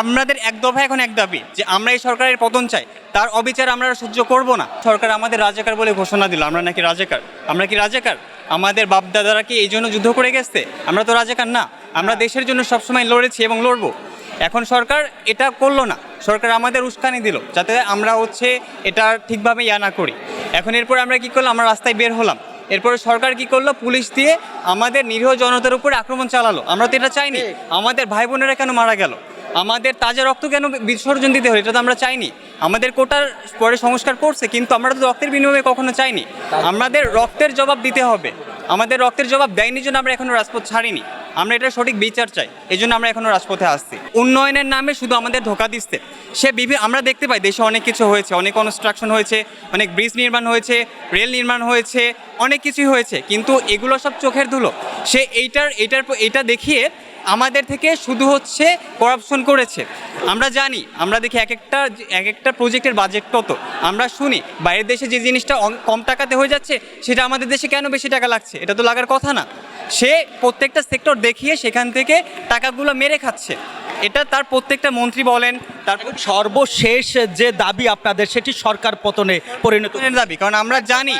আমাদের এক দফা এখন এক দাবি যে আমরা এই সরকারের পতন চাই। তার অবিচার আমরা সহ্য করব না। সরকার আমাদের রাজাকার বলে ঘোষণা দিল। আমরা নাকি রাজাকার। আমরা কি রাজাকার? আমাদের বাপ দাদারা কি এই জন্য যুদ্ধ করে গেছে? আমরা তো রাজাকার না। আমরা দেশের জন্য সবসময় লড়েছি এবং লড়বো। এখন সরকার এটা করল না। সরকার আমাদের উস্কানি দিল যাতে আমরা হচ্ছে এটা ঠিকভাবে ইয়া না করি। এখন এরপর আমরা কি করলাম? আমরা রাস্তায় বের হলাম। এরপরে সরকার কি করল? পুলিশ দিয়ে আমাদের নিরীহ জনতার উপরে আক্রমণ চালালো। আমরা তো এটা চাইনি। আমাদের ভাই বোনেরা কেন মারা গেল? আমাদের তাজা রক্ত কেন বিসর্জন দিতে হলো? এটা তো আমরা চাইনি। আমাদের কোটার পরে সংস্কার করছে, কিন্তু আমরা তো রক্তের বিনিময়ে কখনো চাইনি। আমাদের রক্তের জবাব দিতে হবে। আমাদের রক্তের জবাব দেয়নি জন্য আমরা এখনও রাজপথ ছাড়িনি। আমরা এটা সঠিক বিচার চাই এই জন্য আমরা এখনও রাজপথে আসছি। উন্নয়নের নামে শুধু আমাদের ধোকা দিচ্ছে। সে বিভিন্ন আমরা দেখতে পাই, দেশে অনেক কিছু হয়েছে, অনেক কনস্ট্রাকশন হয়েছে, অনেক ব্রিজ নির্মাণ হয়েছে রেল নির্মাণ হয়েছে, অনেক কিছুই হয়েছে, কিন্তু এগুলো সব চোখের ধুলো। সে এইটার এইটার এইটা দেখিয়ে আমাদের থেকে শুধু হচ্ছে করাপশন করেছে। আমরা জানি, আমরা দেখি এক একটা এক একটা প্রজেক্টের বাজেট কত। আমরা শুনি, বাইরের দেশে যে জিনিসটা কম টাকাতে হয়ে যাচ্ছে, সেটা আমাদের দেশে কেন বেশি টাকা লাগছে? এটা তো লাগার কথা না। সে প্রত্যেকটা সেক্টর দেখিয়ে সেখান থেকে টাকাগুলো মেরে খাচ্ছে। এটা তার প্রত্যেকটা মন্ত্রী বলেন তার সর্বশেষ যে দাবি আপনাদের সেটি সরকার পতনে পরিণত দাবি। কারণ আমরা জানি